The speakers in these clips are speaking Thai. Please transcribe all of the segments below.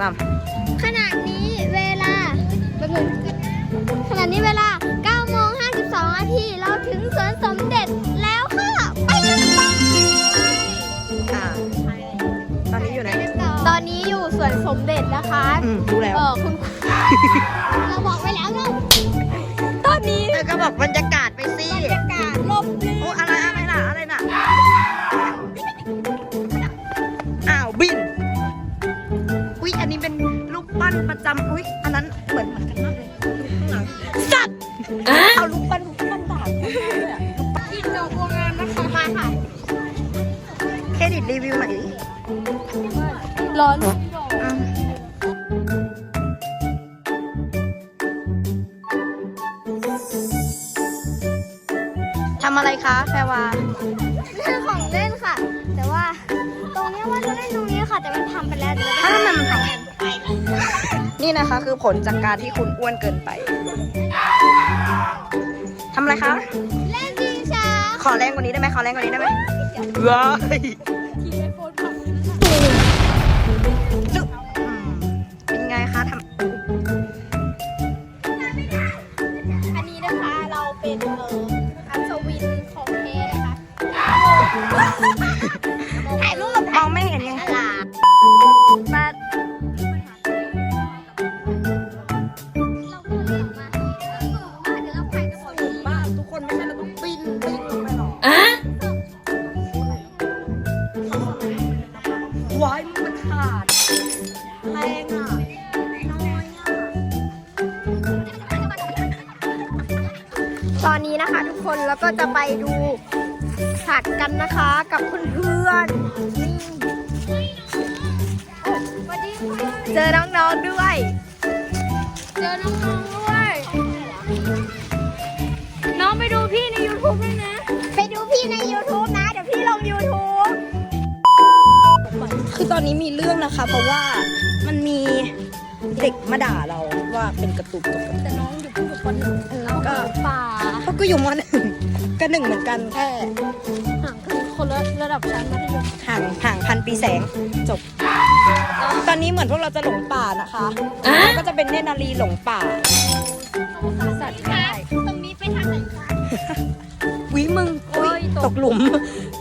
สามขณะนี้เวลาแป๊บนึงขณะนี้เวลา9โมง52นาทีเราถึงสวนสมเด็จแล้วค่ะไปกันต่ออ่าตอนนี้อยู่ไหน ตอนนี้อยู่สวนสมเด็จนะคะอืมรู้แล้ว เออคุณเราบอกไปแล้วเนาะตอนนี้เธอก็บอกบรรยากาศไปสิบรรยากาศลมลื่น โอ้อะไรอะไรน่ะอะไรน่ะ ปั้นประจำอุ๊ยอันนั้นเหมือนเหมือนกันมากเลยข้างหลังสัตว์เอารูปปั้นรูปปั้นด่าเลยอะอินดอกบัวงามนะคะมาค่ะเครดิตรีวิวหน่อยดิร้อนอืมทำอะไรคะแพรวาเรื่องของเล่นค่ะ แต่ว่าตรงเนี้ยว่าจะเล่นตรงนี้ค่ะ แต่มันทำไปแล้วเดี๋ยวเราถ้าไปมันทำกั นนี่นะคะคือผลจากการที่คุณอ้วนเกินไปทำอะไรคะ เล่นจริงช้าขอแรงกว่านี้ได้ไหมขอแรงกว่านี้ได้ไหมว้ายจุ๊บอืมเป็นไงคะทำอันนี้นะคะเราเป็นเอ่ออัศวินของเทนะคะถ่ายรูปมองไม่เห็นยังอะไรมาเรา ตอนนี้นะคะทุกคนแล้วก็จะไปดูสัตว์กันนะคะกับเพื่อนๆนี่เจอน้องๆด้วย เจอน้องๆด้วย น้องไปดูพี่ใน YouTube ด้วยนะ ไปดูพี่ใน YouTube นะ เดี๋ยวพี่ลง YouTube คือตอนนี้มีเรื่องนะคะ เพราะว่ามันมีเด็กมาด่าเราว่าเป็นกระตุกกระตุกแต่น้องอยู่เพิ่งอยู่ปหนึ่งน้องก็อยู่ป่า เขาก็อยู่มหนึ่งก็หนึ่งเหมือนกันแค่ห่างกันคนละระดับชั้นมัธยมห่างห่างพันปีแสงจบ ตอนนี้เหมือนพวกเราจะหลงป่านะคะแล้วก็จะเป็นเนตรนารีหลงป่าสัตว์ได้ตรงนี้ไปทางไหนคะวิมึงโอ้ยตกตกหลุม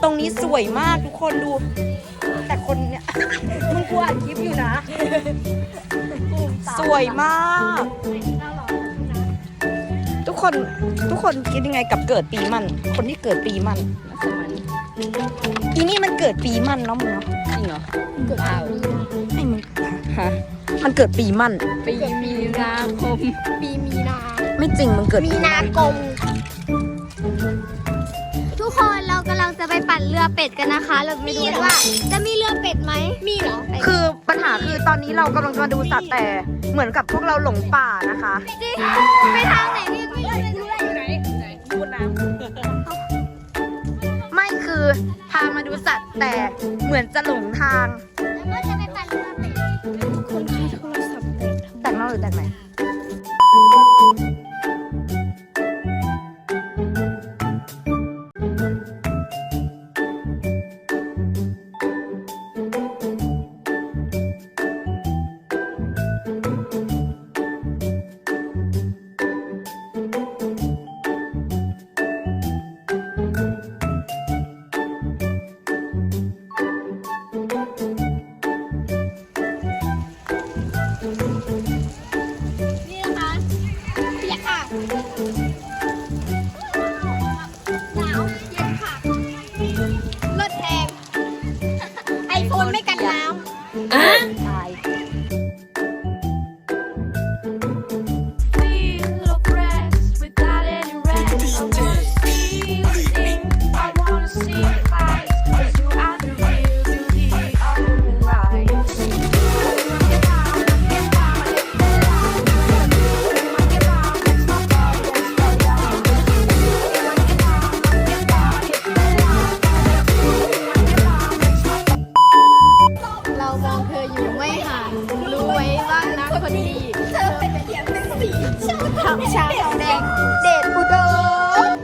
ตรงนี้สวยมากทุกคนดู แต่คนเนี่ยมึงกลัวอัดคลิปอยู่นะ สวยมากทุก คน ทุกคนคิดยังไงกับเกิดปีมัน คนที่เกิดปีมันอีนี่มันเกิดปีมันเนาะมึงเนาะจริงเหรอเกิดปีให้มึงฮะมันเกิดปีมัน ปีมีนาคม ปีมีนา ไม่จริงมึงเกิดมีปีนาคมทุกคนเรากำลังจะไปปั่นเรือเป็ดกันนะคะ เราไม่รู้ว่า จะมีเรือเป็ดไหมมีเหรอ คือปัญหาคือ ตอนนี้เรากำลังจะมาดูสัตว์แต่เหมือนกับพวกเราหลงป่านะคะ จริงไปทางไหนพี่ไม่รู้เลยอยู่ไหนพูดน้ไม่คือพามาดูสัตว์แต่เหมือนจะหลงทาง แล้วก็จะไปปั่นเรือเป็ดคนใช้โทรศัพท์แต่งนอกหรือแต่งไหน ทำชางแดงเดชอุดม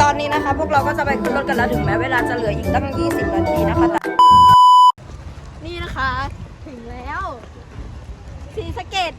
ตอนนี้นะคะ พวกเราก็จะไปขึ้นรถกันแล้วถึงแม้เวลาจะเหลืออีกตั้ง 20 นาทีนะคะแต่นี่นะคะ ถึงแล้วสีสะเก็ต